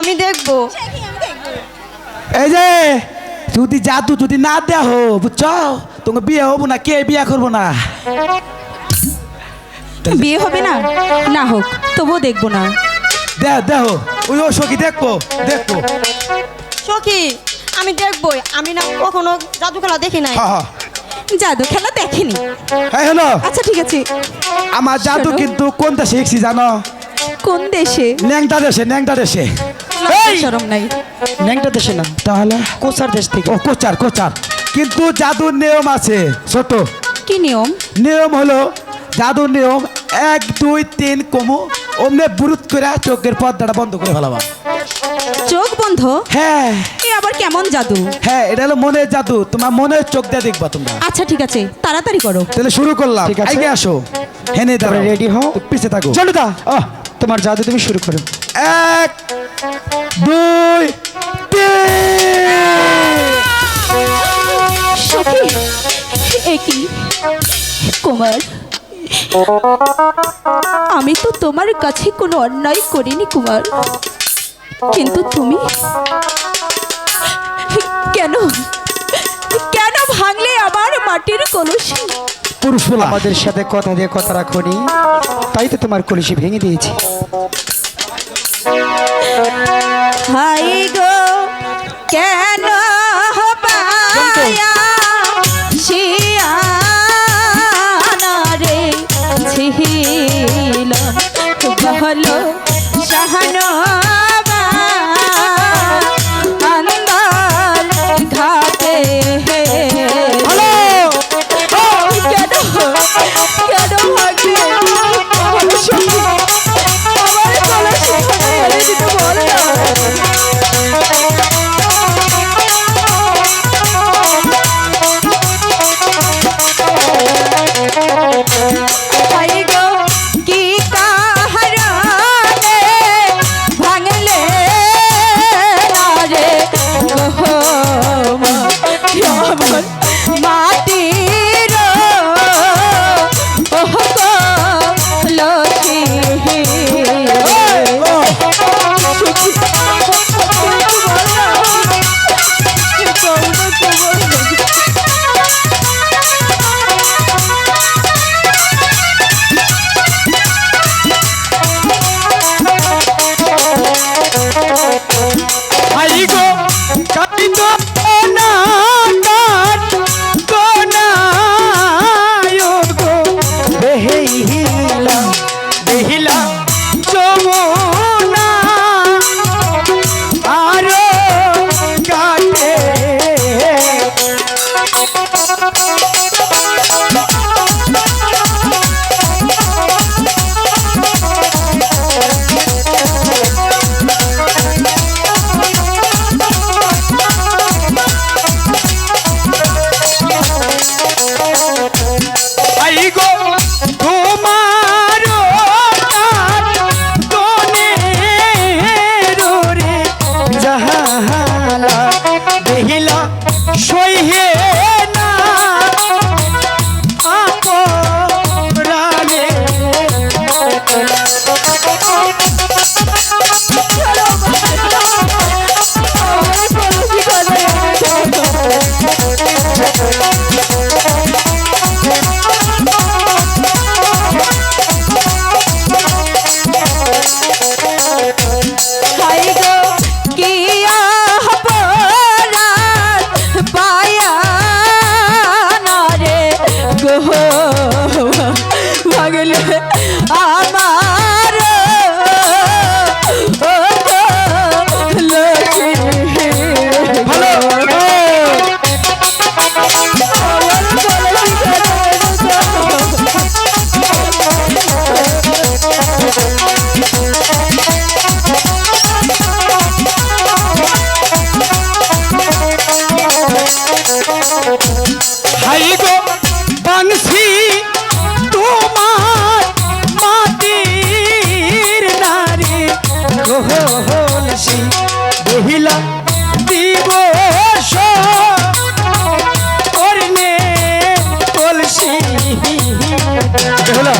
আমি দেখব। এই যে যদি জাদু যদি না দেয়া হো বুঝছ? তোমাকে বিয়ে হব না কে বিয়ে করব না? বিয়ে হবে না? না হোক তবুও দেখব না। দেহ দেহ ওই ও সখী দেখব দেখব। সখী আমি দেখবই আমি না কখনো জাদু খেলা দেখি নাই। হ্যাঁ হ্যাঁ জাদু খেলা দেখিনি। এই হলো। আচ্ছা ঠিক আছে। আমার জাদু শোনো। কিন্তু কোনটা শিখছি জানো? কোন দেশে? ন্যাংটা দেশে ন্যাংটা দেশে। শরম নাই। ন্যাংটা দেশে না। তাহলে? কোচার দেশ থেকে। ও কোচার কোচার। কিন্তু জাদুর নিয়ম আছে ছোট। কি নিয়ম? নিয়ম হলো জাদুর নিয়ম এক দুই তিন কমু অমনে বুরুত করে চোখের পর্দাটা বন্ধ করে ফেলাবা। চোখ বন্ধ? হ্যাঁ। এ আবার কেমন জাদু? হ্যাঁ এটা হলো মনের জাদু। তোমার মনের চোখ দিয়ে দেখবা তোমরা। আচ্ছা ঠিক আছে। তাড়াতাড়ি করো। তাহলে শুরু করলাম। ঠিক আছে। আগে আসো। হেনে ready হও? পিছে থাকো। চলো দা আহ, তোমার জাদু তুমি শুরু করো। এক দুই কুমার। আমি তো তোমার কাছে কোনো অন্যায় করিনি কুমার। কিন্তু তুমি কেন কেন ভাঙলে আমার মাটির কলসি? পুরুষ ফুলা আমাদের সাথে কথা দিয়ে কথা রাখনি। তাই তো তোমার কলসি ভেঙে দিয়েছি। হাই। বলো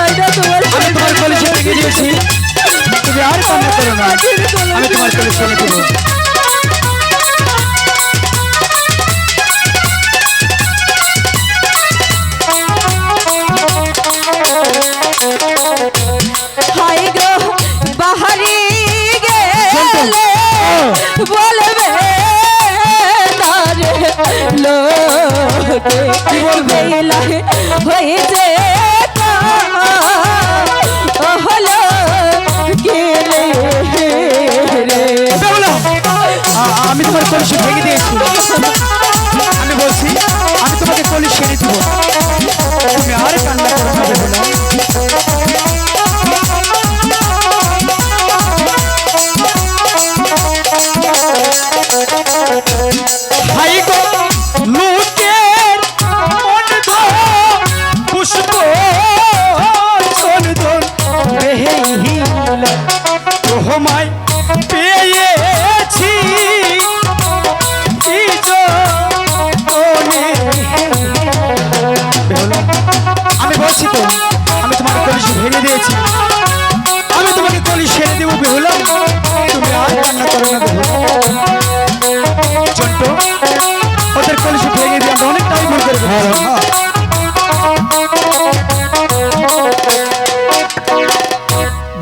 আমি তোমার কলেজে থেকে দিয়েছি তুমি আর কান্না করো না আমি তোমার কলেজে রেখে দেবো लोटे बेला होई जे আমি তোমার কলসি ভেঙে দিয়েছি।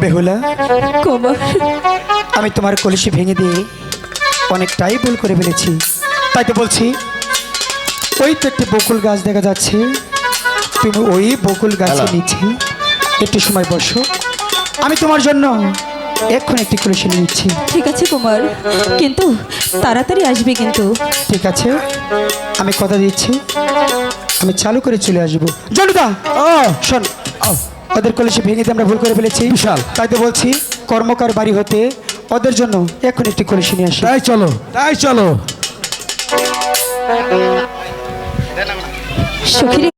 বেহুলা। কুমার আমি তোমার কলসি ভেঙে দিয়ে অনেকটাই ভুল করে ফেলেছি। তাই তো বলছি ওই তো একটি বকুল গাছ দেখা যাচ্ছে। তুমি ওই বকুল গাছের নিচে একটু সময় বসো। আমি তোমার জন্য এখন একটি কলসি নিচ্ছি। ঠিক আছে কুমার কিন্তু তাড়াতাড়ি আসবে কিন্তু। ঠিক আছে আমি কথা দিচ্ছি। আমি চালু করে চলে আসব। জলুদা ও। শোন। ও, ওদের কলেজে ভেঙে দিয়ে আমরা ভুল করে ফেলেছি। বিশাল। তাই তো বলছি কর্মকার বাড়ি হতে ওদের জন্য এখন একটি কলেজে নিয়ে আসি। তাই চলো তাই চলো। সখীরে